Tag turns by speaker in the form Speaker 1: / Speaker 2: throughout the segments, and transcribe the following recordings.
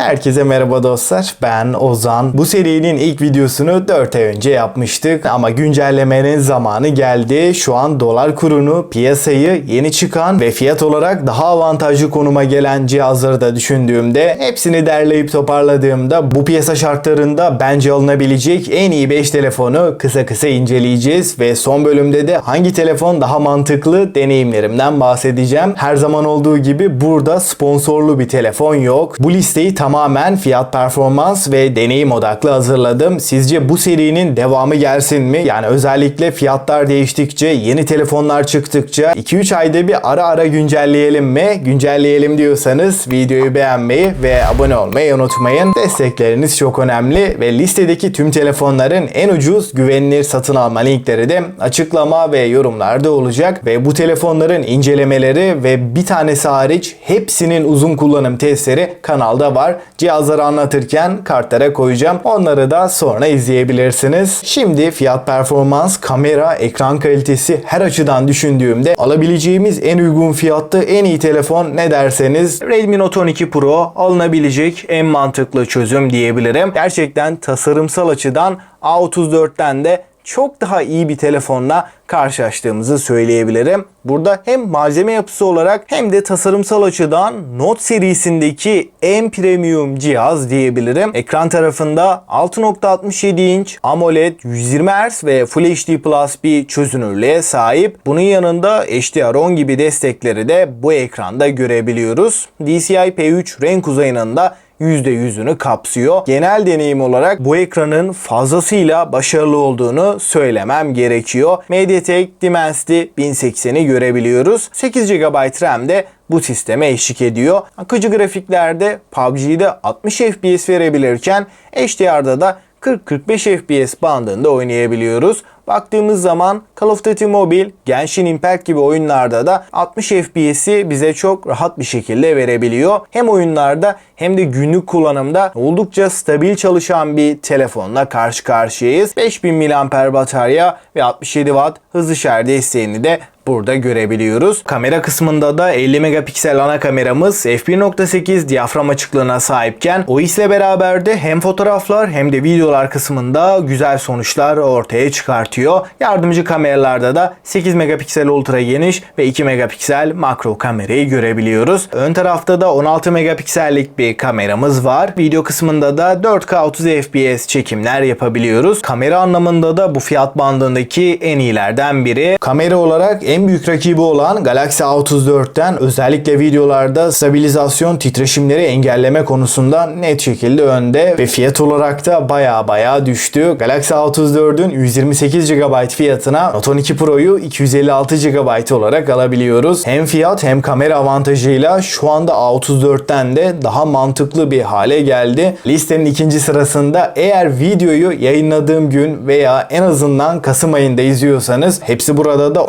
Speaker 1: Herkese merhaba dostlar. Ben Ozan. Bu serinin ilk videosunu 4 ay önce yapmıştık ama güncellemenin zamanı geldi. Şu an dolar kurunu, piyasayı, yeni çıkan ve fiyat olarak daha avantajlı konuma gelen cihazları da düşündüğümde hepsini derleyip toparladığımda bu piyasa şartlarında bence alınabilecek en iyi 5 telefonu kısa kısa inceleyeceğiz ve son bölümde de hangi telefon daha mantıklı deneyimlerimden bahsedeceğim. Her zaman olduğu gibi burada sponsorlu bir telefon yok. Bu listeyi tamamen fiyat performans ve deneyim odaklı hazırladım. Sizce bu serinin devamı gelsin mi? Yani özellikle fiyatlar değiştikçe, yeni telefonlar çıktıkça 2-3 ayda bir ara ara güncelleyelim mi? Güncelleyelim diyorsanız videoyu beğenmeyi ve abone olmayı unutmayın. Destekleriniz çok önemli ve listedeki tüm telefonların en ucuz güvenilir satın alma linkleri de açıklama ve yorumlarda olacak ve bu telefonların incelemeleri ve bir tanesi hariç hepsinin uzun kullanım testleri kanalda var. Cihazları anlatırken kartlara koyacağım. Onları da sonra izleyebilirsiniz. Şimdi fiyat performans, kamera, ekran kalitesi her açıdan düşündüğümde alabileceğimiz en uygun fiyatta en iyi telefon ne derseniz Redmi Note 12 Pro alınabilecek en mantıklı çözüm diyebilirim. Gerçekten tasarımsal açıdan A34'ten de çok daha iyi bir telefonla karşılaştığımızı söyleyebilirim. Burada hem malzeme yapısı olarak hem de tasarımsal açıdan Note serisindeki en premium cihaz diyebilirim. Ekran tarafında 6.67 inç AMOLED 120 Hz ve Full HD Plus bir çözünürlüğe sahip. Bunun yanında HDR10 gibi destekleri de bu ekranda görebiliyoruz. DCI-P3 renk uzayının da %100'ünü kapsıyor. Genel deneyim olarak bu ekranın fazlasıyla başarılı olduğunu söylemem gerekiyor. MediaTek Dimensity 1080'i görebiliyoruz. 8 GB RAM de bu sisteme eşlik ediyor. Akıcı grafiklerde PUBG'de 60 FPS verebilirken HDR'da da 40-45 FPS bandında oynayabiliyoruz. Baktığımız zaman Call of Duty Mobile, Genshin Impact gibi oyunlarda da 60 FPS'i bize çok rahat bir şekilde verebiliyor. Hem oyunlarda hem de günlük kullanımda oldukça stabil çalışan bir telefonla karşı karşıyayız. 5000 mAh batarya ve 67 Watt hızlı şarj desteğini de burada görebiliyoruz. Kamera kısmında da 50 megapiksel ana kameramız f1.8 diyafram açıklığına sahipken OIS ile beraber de hem fotoğraflar hem de videolar kısmında güzel sonuçlar ortaya çıkartıyor. Yardımcı kameralarda da 8 megapiksel ultra geniş ve 2 megapiksel makro kamerayı görebiliyoruz. Ön tarafta da 16 megapiksellik bir kameramız var. Video kısmında da 4K 30 FPS çekimler yapabiliyoruz. Kamera anlamında da bu fiyat bandındaki en iyilerden biri. Kamera olarak en büyük rakibi olan Galaxy A34'ten özellikle videolarda stabilizasyon titreşimleri engelleme konusunda net şekilde önde ve fiyat olarak da baya baya düştü. Galaxy A34'ün 128 GB fiyatına Note 12 Pro'yu 256 GB olarak alabiliyoruz. Hem fiyat hem kamera avantajıyla şu anda A34'ten de daha mantıklı bir hale geldi. Listenin ikinci sırasında eğer videoyu yayınladığım gün veya en azından Kasım ayında izliyorsanız hepsi burada da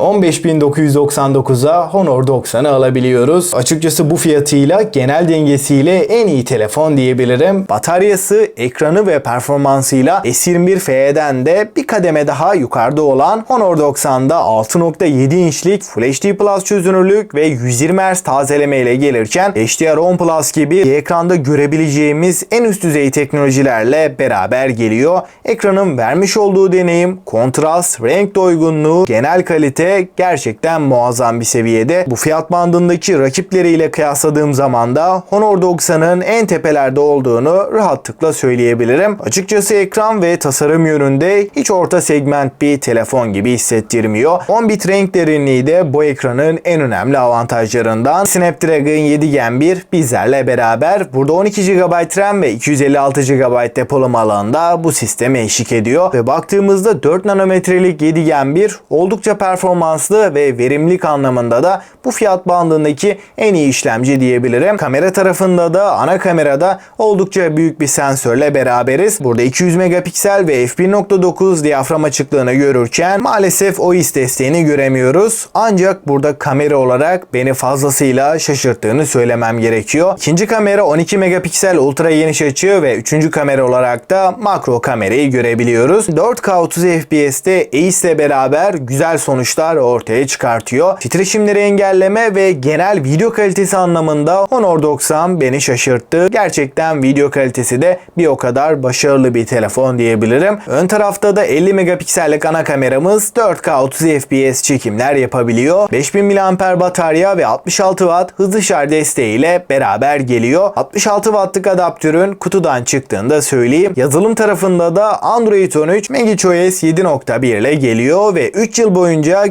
Speaker 1: 15.999'a Honor 90'ı alabiliyoruz. Açıkçası bu fiyatıyla genel dengesiyle en iyi telefon diyebilirim. Bataryası, ekranı ve performansıyla S21 FE'den de bir kademe daha yukarıda olan Honor 90'da 6.7 inçlik Full HD Plus çözünürlük ve 120 Hz tazeleme ile gelirken HDR10 Plus gibi ekranda görebileceğimiz en üst düzey teknolojilerle beraber geliyor. Ekranın vermiş olduğu deneyim, kontrast, renk doygunluğu, genel kalite gerçekten muazzam bir seviyede. Bu fiyat bandındaki rakipleriyle kıyasladığım zaman da Honor 90'ın en tepelerde olduğunu rahatlıkla söyleyebilirim. Açıkçası ekran ve tasarım yönünde hiç orta segment bir telefon gibi hissettirmiyor. 10 bit renk derinliği de bu ekranın en önemli avantajlarından. Snapdragon 7 Gen 1 bizlerle beraber burada 12 GB RAM ve 256 GB depolama alanında bu sisteme eşlik ediyor ve baktığımızda 4 nanometrelik 7 Gen 1 oldukça performanslı ve verimlilik anlamında da bu fiyat bandındaki en iyi işlemci diyebilirim. Kamera tarafında da ana kamerada oldukça büyük bir sensörle beraberiz. Burada 200 megapiksel ve f1.9 diyafram açıklığını görürken maalesef OIS desteğini göremiyoruz. Ancak burada kamera olarak beni fazlasıyla şaşırttığını söylemem gerekiyor. İkinci kamera 12 megapiksel ultra geniş açı ve üçüncü kamera olarak da makro kamerayı görebiliyoruz. 4K 30 FPS'te ACE ile beraber güzel sonuçlar ortaya ortaya çıkartıyor. Titreşimleri engelleme ve genel video kalitesi anlamında Honor 90 beni şaşırttı. Gerçekten video kalitesi de bir o kadar başarılı bir telefon diyebilirim. Ön tarafta da 50 megapiksellik ana kameramız 4K 30 FPS çekimler yapabiliyor. 5000 mAh batarya ve 66 Watt hızlı şarj desteğiyle beraber geliyor. 66 Watt'lık adaptörün kutudan çıktığını da söyleyeyim. Yazılım tarafında da Android 13 MagicOS 7.1 ile geliyor ve 3 yıl boyunca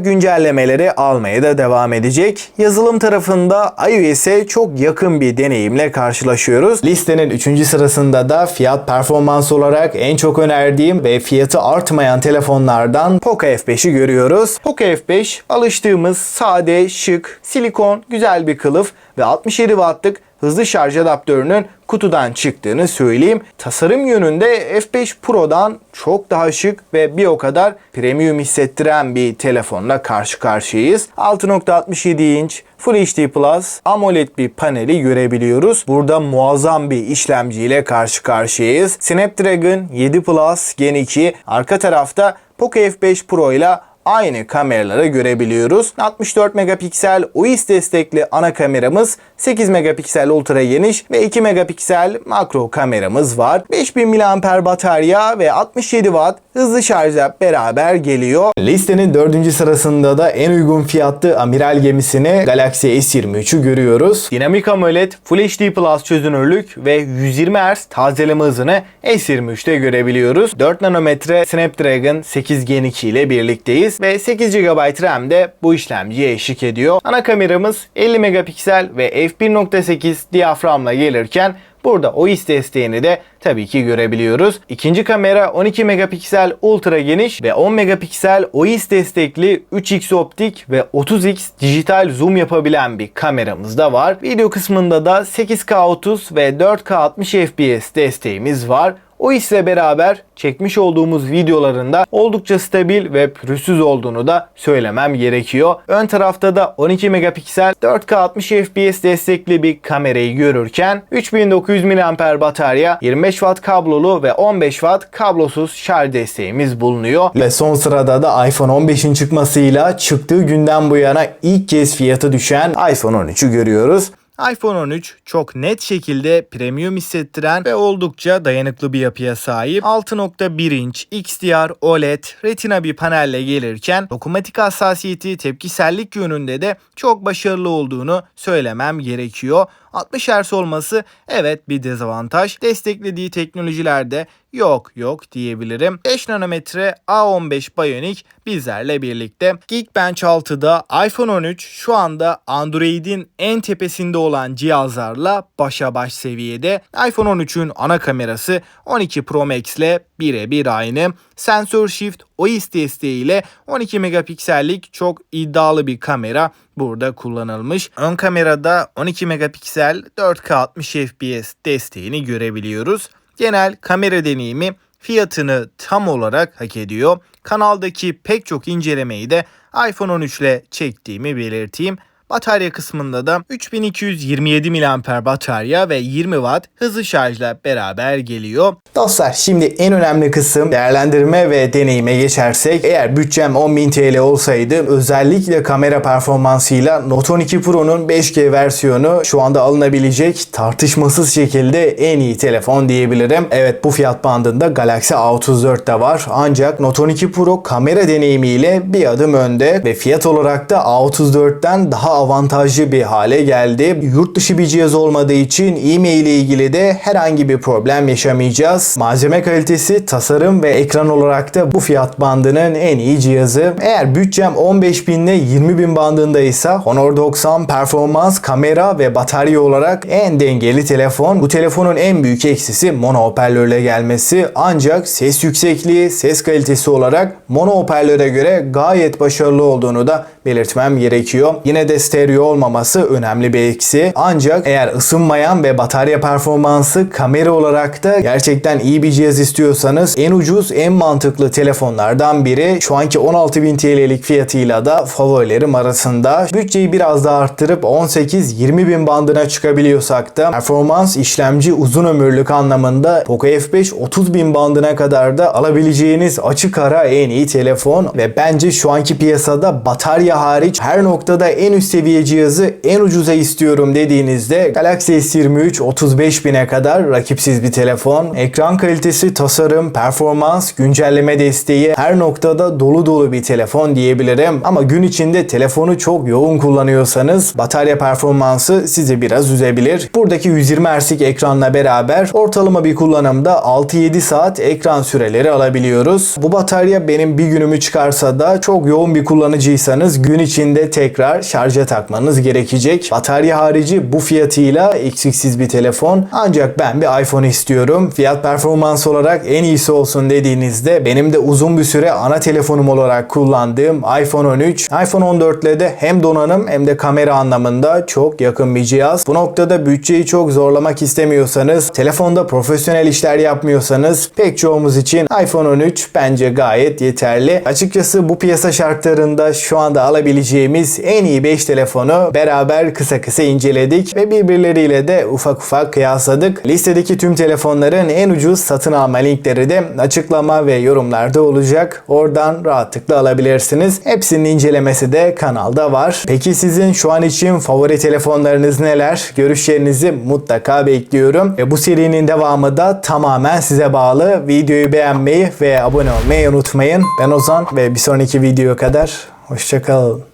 Speaker 1: güncellemeleri almaya da devam edecek. Yazılım tarafında iOS'e çok yakın bir deneyimle karşılaşıyoruz. Listenin 3. sırasında da fiyat performans olarak en çok önerdiğim ve fiyatı artmayan telefonlardan Poco F5'i görüyoruz. Poco F5 alıştığımız sade, şık, silikon, güzel bir kılıf ve 67 wattlık hızlı şarj adaptörünün kutudan çıktığını söyleyeyim. Tasarım yönünde F5 Pro'dan çok daha şık ve bir o kadar premium hissettiren bir telefonla karşı karşıyayız. 6.67 inç Full HD Plus AMOLED bir paneli görebiliyoruz. Burada muazzam bir işlemciyle karşı karşıyayız. Snapdragon 7 Plus Gen 2 arka tarafta Poco F5 Pro ile aynı kameraları görebiliyoruz. 64 megapiksel OIS destekli ana kameramız, 8 megapiksel ultra geniş ve 2 megapiksel makro kameramız var. 5000 mAh batarya ve 67 watt hızlı şarjla beraber geliyor. Listenin 4. sırasında da en uygun fiyatlı amiral gemisini Galaxy S23'ü görüyoruz. Dinamik AMOLED Full HD Plus çözünürlük ve 120 Hz tazeleme hızını S23'te görebiliyoruz. 4 nanometre Snapdragon 8 Gen 2 ile birlikteyiz ve 8 GB RAM de bu işlemciye eşlik ediyor. Ana kameramız 50 megapiksel ve f1.8 diyaframla gelirken Burada OIS desteğini de tabii ki görebiliyoruz. İkinci kamera 12 megapiksel ultra geniş ve 10 megapiksel OIS destekli 3x optik ve 30x dijital zoom yapabilen bir kameramız da var. Video kısmında da 8K 30 ve 4K 60 FPS desteğimiz var. O ile beraber çekmiş olduğumuz videolarında oldukça stabil ve pürüzsüz olduğunu da söylemem gerekiyor. Ön tarafta da 12 megapiksel 4K 60 FPS destekli bir kamerayı görürken 3900 mAh batarya, 25 Watt kablolu ve 15 Watt kablosuz şarj desteğimiz bulunuyor. Ve son sırada da iPhone 15'in çıkmasıyla çıktığı günden bu yana ilk kez fiyatı düşen iPhone 13'ü görüyoruz iPhone 13 çok net şekilde premium hissettiren ve oldukça dayanıklı bir yapıya sahip. 6.1 inç XDR OLED Retina bir panelle gelirken dokunmatik hassasiyeti tepkisellik yönünde de çok başarılı olduğunu söylemem gerekiyor. 60 Hz olması evet bir dezavantaj. Desteklediği teknolojilerde yok yok diyebilirim. 5 nanometre A15 Bionic bizlerle birlikte. Geekbench 6'da iPhone 13 şu anda Android'in en tepesinde olan cihazlarla başa baş seviyede. iPhone 13'ün ana kamerası 12 Pro Max ile birebir aynı. Sensor Shift OIS desteğiyle 12 megapiksellik çok iddialı bir kamera burada kullanılmış. Ön kamerada 12 megapiksel 4K 60 FPS desteğini görebiliyoruz. Genel kamera deneyimi fiyatını tam olarak hak ediyor. Kanaldaki pek çok incelemeyi de iPhone 13 ile çektiğimi belirteyim. Batarya kısmında da 3227 mAh batarya ve 20 Watt hızlı şarjla beraber geliyor. Dostlar şimdi en önemli kısım değerlendirme ve deneyime geçersek eğer bütçem 10.000 TL olsaydı özellikle kamera performansıyla Note 12 Pro'nun 5G versiyonu şu anda alınabilecek tartışmasız şekilde en iyi telefon diyebilirim. Evet bu fiyat bandında Galaxy A34 de var ancak Note 12 Pro kamera deneyimiyle bir adım önde ve fiyat olarak da A34'ten daha avantajlı bir hale geldi. Yurt dışı bir cihaz olmadığı için e-mail ile ilgili de herhangi bir problem yaşamayacağız. Malzeme kalitesi, tasarım ve ekran olarak da bu fiyat bandının en iyi cihazı. Eğer bütçem 15 bin ile 20 bin bandındaysa Honor 90 performans, kamera ve batarya olarak en dengeli telefon. Bu telefonun en büyük eksisi mono hoparlörle gelmesi ancak ses yüksekliği, ses kalitesi olarak mono hoparlöre göre gayet başarılı olduğunu da belirtmem gerekiyor. Yine de stereo olmaması önemli bir eksi. Ancak eğer ısınmayan ve batarya performansı kamera olarak da gerçekten iyi bir cihaz istiyorsanız en ucuz en mantıklı telefonlardan biri. Şu anki 16.000 TL'lik fiyatıyla da favorilerim arasında. Bütçeyi biraz daha arttırıp 18-20 bin bandına çıkabiliyorsak da performans, işlemci, uzun ömürlük anlamında Poco F5 30 bin bandına kadar da alabileceğiniz açık ara en iyi telefon ve bence şu anki piyasada batarya hariç her noktada en üst seviye cihazı en ucuza istiyorum dediğinizde Galaxy S23 35 bine kadar rakipsiz bir telefon. Ekran kalitesi, tasarım, performans, güncelleme desteği her noktada dolu dolu bir telefon diyebilirim. Ama gün içinde telefonu çok yoğun kullanıyorsanız batarya performansı sizi biraz üzebilir. Buradaki 120 Hz'lik ekranla beraber ortalama bir kullanımda 6-7 saat ekran süreleri alabiliyoruz. Bu batarya benim bir günümü çıkarsa da çok yoğun bir kullanıcıysanız gün içinde tekrar şarja takmanız gerekecek. Batarya harici bu fiyatıyla eksiksiz bir telefon. Ancak ben bir iPhone istiyorum. Fiyat performans olarak en iyisi olsun dediğinizde benim de uzun bir süre ana telefonum olarak kullandığım iPhone 13. iPhone 14 ile de hem donanım hem de kamera anlamında çok yakın bir cihaz. Bu noktada bütçeyi çok zorlamak istemiyorsanız, telefonda profesyonel işler yapmıyorsanız pek çoğumuz için iPhone 13 bence gayet yeterli. Açıkçası bu piyasa şartlarında şu anda alabileceğimiz en iyi 5 telefonu beraber kısa kısa inceledik ve birbirleriyle de ufak ufak kıyasladık. Listedeki tüm telefonların en ucuz satın alma linkleri de açıklama ve yorumlarda olacak. Oradan rahatlıkla alabilirsiniz. Hepsinin incelemesi de kanalda var. Peki sizin şu an için favori telefonlarınız neler? Görüşlerinizi mutlaka bekliyorum. Ve bu serinin devamı da tamamen size bağlı. Videoyu beğenmeyi ve abone olmayı unutmayın. Ben Ozan ve bir sonraki videoya kadar hoşçakalın.